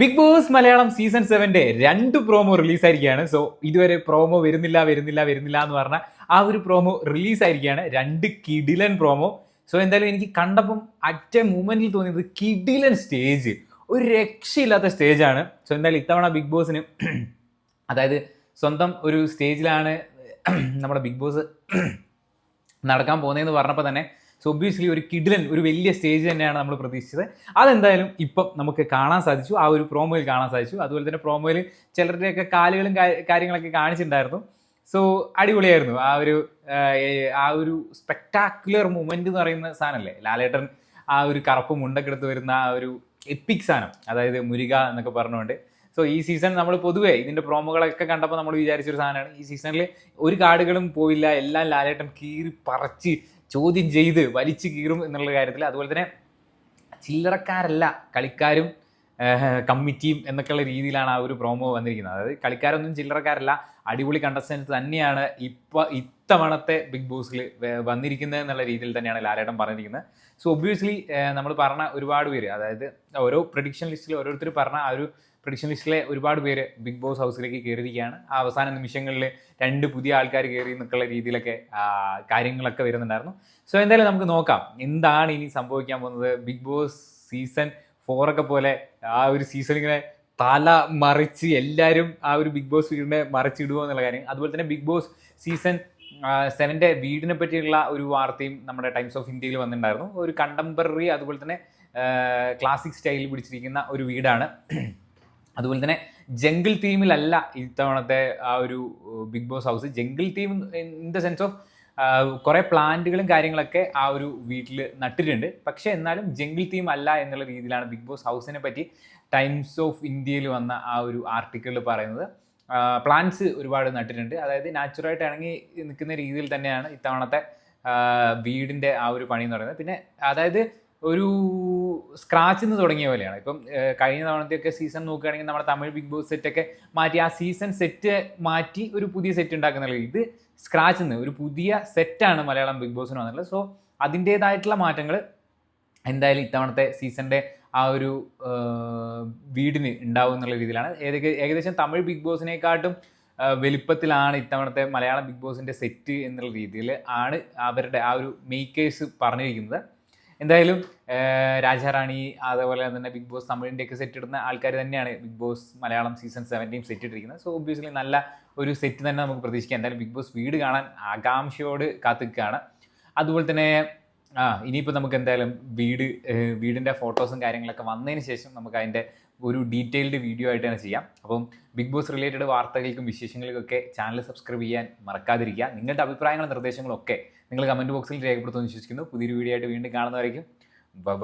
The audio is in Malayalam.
ബിഗ് ബോസ് മലയാളം സീസൺ സെവന്റെ രണ്ട് പ്രോമോ റിലീസായിരിക്കുകയാണ്. സോ ഇതുവരെ പ്രോമോ വരുന്നില്ല വരുന്നില്ല വരുന്നില്ല എന്ന് പറഞ്ഞ ആ ഒരു പ്രോമോ റിലീസായിരിക്കുകയാണ്. രണ്ട് കിഡിലൻ പ്രോമോ സോ എന്തായാലും എനിക്ക് കണ്ടപ്പം അറ്റ മൂമെന്റിൽ തോന്നിയത് കിഡിലൻ സ്റ്റേജ് ഒരു രക്ഷയില്ലാത്ത സ്റ്റേജാണ് സോ എന്തായാലും ഇത്തവണ ബിഗ് ബോസിന് അതായത് സ്വന്തം ഒരു സ്റ്റേജിലാണ് നമ്മുടെ ബിഗ് ബോസ് നടക്കാൻ പോകുന്നതെന്ന് പറഞ്ഞപ്പോൾ തന്നെ സോ ഒബ്വിയസ്ലി ഒരു കിഡിലൻ ഒരു വലിയ സ്റ്റേജ് തന്നെയാണ് നമ്മൾ പ്രതീക്ഷിച്ചത്. അതെന്തായാലും ഇപ്പം നമുക്ക് കാണാൻ സാധിച്ചു. ആ ഒരു പ്രോമോയിൽ കാണാൻ സാധിച്ചു. അതുപോലെ തന്നെ പ്രോമോയിൽ ചിലരുടെയൊക്കെ കാലുകളും കാര്യങ്ങളൊക്കെ കാണിച്ചിട്ടുണ്ടായിരുന്നു. സോ അടിപൊളിയായിരുന്നു. ആ ഒരു ആ, ഒരു സ്പെക്ടാക്കുലർ മൂമെന്റ് എന്ന് പറയുന്ന സാധനമല്ലേ? ലാലേട്ടൻ ആ ഒരു കറുപ്പ് മുണ്ടൊക്കെ എടുത്ത് വരുന്ന ആ ഒരു എപ്പിക് സാധനം. അതായത് മുരുക എന്നൊക്കെ പറഞ്ഞുകൊണ്ട്. സോ ഈ സീസൺ നമ്മൾ പൊതുവേ ഇതിന്റെ പ്രോമോകളൊക്കെ കണ്ടപ്പോൾ നമ്മൾ വിചാരിച്ചൊരു സാധനമാണ്. ഈ സീസണിൽ ഒരു കാർഡുകളും പോയില്ല. എല്ലാം ലാലേട്ടൻ കീറി പറിച്ച് ചോദ്യം ചെയ്ത് വലിച്ചു കീറും എന്നുള്ള കാര്യത്തിൽ അതുപോലെ തന്നെ ചില്ലറക്കാരല്ല കളിക്കാരും കമ്മിറ്റിയും എന്നൊക്കെയുള്ള രീതിയിലാണ് ആ ഒരു പ്രോമോ വന്നിരിക്കുന്നത്. അതായത് കളിക്കാരൊന്നും ചില്ലറക്കാരല്ല അടിപൊളി കണ്ടസ്റ്റൻസ് തന്നെയാണ് ഇപ്പം ഇത്തവണത്തെ ബിഗ് ബോസിൽ വന്നിരിക്കുന്നത് എന്നുള്ള രീതിയിൽ തന്നെയാണ് ലാലേട്ടൻ പറഞ്ഞിരിക്കുന്നത്. സോ ഒബ്വിയസ്ലി നമ്മൾ പറഞ്ഞ ഒരുപാട് പേര് അതായത് ഓരോ പ്രഡിക്ഷൻ ലിസ്റ്റിൽ ഓരോരുത്തർ പറഞ്ഞ ആ ഒരു പ്രഡിക്ഷൻ ലിസ്റ്റിലെ ഒരുപാട് പേര് ബിഗ് ബോസ് ഹൗസിലേക്ക് കയറിയിരിക്കുകയാണ് ആ അവസാന നിമിഷങ്ങളിൽ രണ്ട് പുതിയ ആൾക്കാർ കയറി എന്നൊക്കെയുള്ള രീതിയിലൊക്കെ കാര്യങ്ങളൊക്കെ വരുന്നുണ്ടായിരുന്നു. സോ എന്തായാലും നമുക്ക് നോക്കാം. എന്താണ് ഇനി സംഭവിക്കാൻ പോകുന്നത്? ബിഗ് ബോസ് സീസൺ ഫോറൊക്കെ പോലെ ആ ഒരു സീസൺ ഇങ്ങനെ തല മറിച്ച് എല്ലാവരും ആ ഒരു ബിഗ് ബോസ് വീടിനെ മറിച്ചിടുമോ എന്നുള്ള കാര്യം. അതുപോലെ തന്നെ ബിഗ് ബോസ് സീസൺ സെവന്റെ വീടിനെ പറ്റിയുള്ള ഒരു വാർത്തയും നമ്മുടെ ടൈംസ് ഓഫ് ഇന്ത്യയിൽ വന്നിട്ടുണ്ടായിരുന്നു. ഒരു കണ്ടംപററി അതുപോലെ തന്നെ ക്ലാസിക് സ്റ്റൈലിൽ പിടിച്ചിരിക്കുന്ന ഒരു വീടാണ്. അതുപോലെ തന്നെ ജംഗിൾ തീമിലല്ല ഇത്തവണത്തെ ആ ഒരു Bigg Boss house. Jungle theme in the sense of കുറേ പ്ലാന്റുകളും കാര്യങ്ങളൊക്കെ ആ ഒരു വീട്ടിൽ നട്ടിട്ടുണ്ട്. പക്ഷേ എന്നാലും ജംഗിൾ തീം അല്ല എന്നുള്ള രീതിയിലാണ് ബിഗ് ബോസ് ഹൗസിനെ പറ്റി ടൈംസ് ഓഫ് ഇന്ത്യയിൽ വന്ന ആ ഒരു ആർട്ടിക്കിളിൽ പറയുന്നത്. പ്ലാന്റ്സ് ഒരുപാട് നട്ടിട്ടുണ്ട്. അതായത് നാച്ചുറായിട്ട് ഇണങ്ങി നിൽക്കുന്ന രീതിയിൽ തന്നെയാണ് ഇത്തവണത്തെ വീടിന്റെ ആ ഒരു പണി എന്ന് പറയുന്നത്. പിന്നെ അതായത് ഒരു സ്ക്രാച്ചിൽ നിന്ന് തുടങ്ങിയ പോലെയാണ്. ഇപ്പം കഴിഞ്ഞ തവണത്തെയൊക്കെ സീസൺ നോക്കുകയാണെങ്കിൽ നമ്മുടെ തമിഴ് ബിഗ് ബോസ് സെറ്റൊക്കെ മാറ്റി ആ സീസൺ സെറ്റ് മാറ്റി ഒരു പുതിയ സെറ്റ് ഉണ്ടാക്കുന്നില്ല ഇത് സ്ക്രാച്ചിൽ നിന്ന് ഒരു പുതിയ സെറ്റാണ് മലയാളം ബിഗ് ബോസിന് വന്നിട്ടുള്ളത്. സോ അതിന്റേതായിട്ടുള്ള മാറ്റങ്ങൾ എന്തായാലും ഇത്തവണത്തെ സീസണിന്റെ ആ ഒരു വീടിന് ഉണ്ടാവും എന്നുള്ള രീതിയിലാണ്. ഏകദേശം തമിഴ് ബിഗ് ബോസിനെക്കാട്ടും വലിപ്പത്തിലാണ് ഇത്തവണത്തെ മലയാളം ബിഗ് ബോസിന്റെ സെറ്റ് എന്നുള്ള രീതിയിൽ ആണ് അവരുടെ ആ ഒരു മേക്കേഴ്സ് പറഞ്ഞിരിക്കുന്നത്. എന്തായാലും രാജാറാണി അതേപോലെ തന്നെ ബിഗ് ബോസ് തമിഴിന്റെയൊക്കെ സെറ്റ് ഇടുന്ന ആൾക്കാർ തന്നെയാണ് Bigg Boss Malayalam season seventeen set ഇട്ടിരിക്കുന്നത്. സോ ഒബ്വിയസ്ലി നല്ല ഒരു സെറ്റ് തന്നെ നമുക്ക് പ്രതീക്ഷിക്കാം. എന്തായാലും ബിഗ് ബോസ് വീട് കാണാൻ ആകാംക്ഷയോട് കാത്തിക്കുകയാണ് അതുപോലെ തന്നെ ആ ഇനിയിപ്പോൾ നമുക്ക് എന്തായാലും വീട് വീടിന്റെ ഫോട്ടോസും കാര്യങ്ങളൊക്കെ വന്നതിന് ശേഷം നമുക്ക് അതിന്റെ ഒരു ഡീറ്റെയിൽഡ് വീഡിയോ ആയിട്ട് തന്നെ ചെയ്യാം. അപ്പം ബിഗ് ബോസ് റിലേറ്റഡ് വാർത്തകൾക്കും വിശേഷങ്ങൾക്കൊക്കെ ചാനൽ സബ്സ്ക്രൈബ് ചെയ്യാൻ മറക്കാതിരിക്കുക. നിങ്ങളുടെ അഭിപ്രായങ്ങളും നിർദ്ദേശങ്ങളും ഒക്കെ നിങ്ങൾ കമന്റ് ബോക്സിൽ രേഖപ്പെടുത്തുമെന്ന് വിശ്വസിക്കുന്നു. പുതിയൊരു വീഡിയോ ആയിട്ട് വീണ്ടും കാണുന്നതായിരിക്കും ബൈ